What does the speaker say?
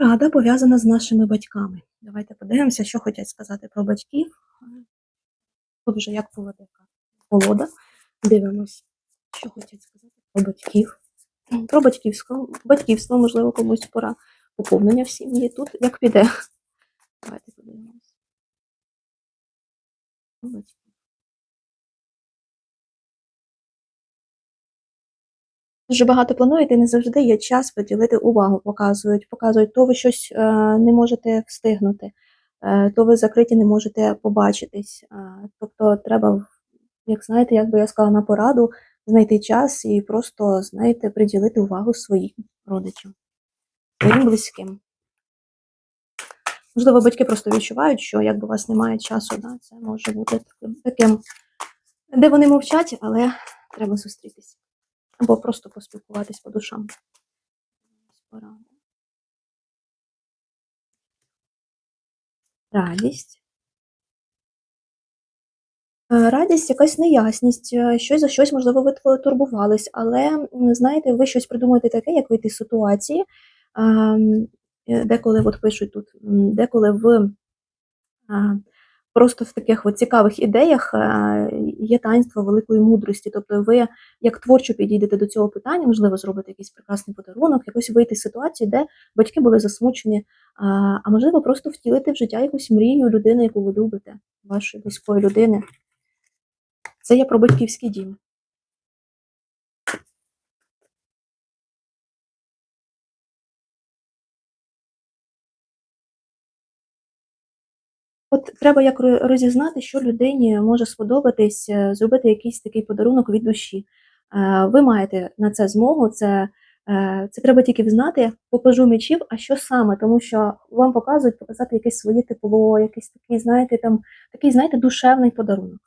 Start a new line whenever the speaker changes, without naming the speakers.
Порада пов'язана з нашими батьками. Давайте подивимося, що хочуть сказати про батьків. Тут вже як поведе колода. Дивимось, що хочуть сказати про батьків. Про батьківсько, батьківство, можливо, комусь пора поповнення в сім'ї. Тут як піде. Давайте подивимось. Батьків. Дуже багато плануєте, і не завжди є час приділити увагу, показують. Показують, то ви щось е, не можете встигнути, е, то ви закриті не можете побачитись. Е, тобто треба, як знаєте, як би я сказала, на пораду знайти час і просто, знаєте, приділити увагу своїм родичам, своїм близьким. Можливо, батьки просто відчувають, що якби у вас немає часу, да, це може бути таким, де вони мовчать, але треба зустрітися. Або просто поспілкуватись по душам. Радість. Е, Радість, якась неясність, е, щось за щось, можливо, ви турбувались, але знаєте, ви щось придумуєте таке, як вийти з ситуації. Ем, е, Деколи от пишуть тут, деколи в просто в таких от цікавих ідеях е, є таїнство великої мудрості. Тобто ви як творчо підійдете до цього питання, можливо, зробите якийсь прекрасний подарунок, якось вийти з ситуації, де батьки були засмучені, а, а можливо, просто втілити в життя якусь мрію людини, яку ви любите, вашої близької людини. Це я про батьківський дім. От треба як розізнати, що людині може сподобатись, е, зробити якийсь такий подарунок від душі. Е, Ви маєте на це змогу, це, е, це треба тільки взнати по пажу мечів, а що саме, тому що вам показують показати якесь своє тепло, якийсь такий, знаєте, там такий, знаєте, душевний подарунок.